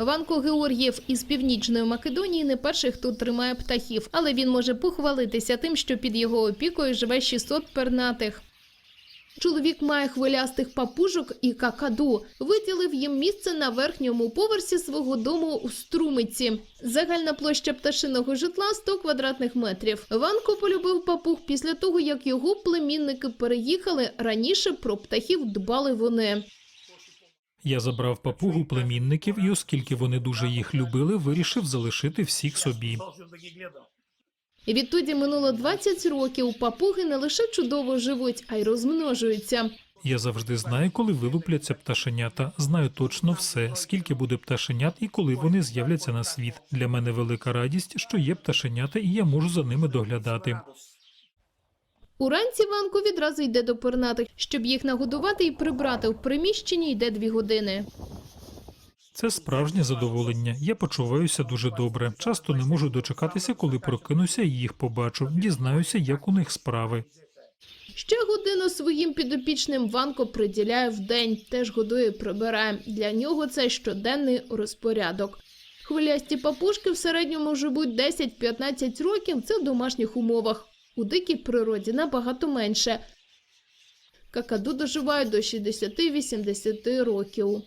Ванко Георгієв із північної Македонії не перший, хто тримає птахів, але він може похвалитися тим, що під його опікою живе 600 пернатих. Чоловік має хвилястих папужок і какаду. Виділив їм місце на верхньому поверсі свого дому у Струмиці. Загальна площа пташиного житла 100 квадратних метрів. Ванко полюбив папуг після того, як його племінники переїхали. Раніше про птахів дбали вони. Я забрав папугу племінників, і оскільки вони дуже їх любили, вирішив залишити всіх собі. І відтоді минуло 20 років. Папуги не лише чудово живуть, а й розмножуються. Я завжди знаю, коли вилупляться пташенята. Знаю точно все, скільки буде пташенят і коли вони з'являться на світ. Для мене велика радість, що є пташенята, і я можу за ними доглядати. Уранці Ванко відразу йде до пернатих. Щоб їх нагодувати і прибрати в приміщенні, йде дві години. Це справжнє задоволення. Я почуваюся дуже добре. Часто не можу дочекатися, коли прокинуся і їх побачу. Дізнаюся, як у них справи. Ще годину своїм підопічним Ванко приділяє вдень, теж годує прибирає. Для нього це щоденний розпорядок. Хвилясті папушки в середньому живуть 10-15 років. Це в домашніх умовах. У дикій природі набагато менше. Какаду доживають до 60-80 років.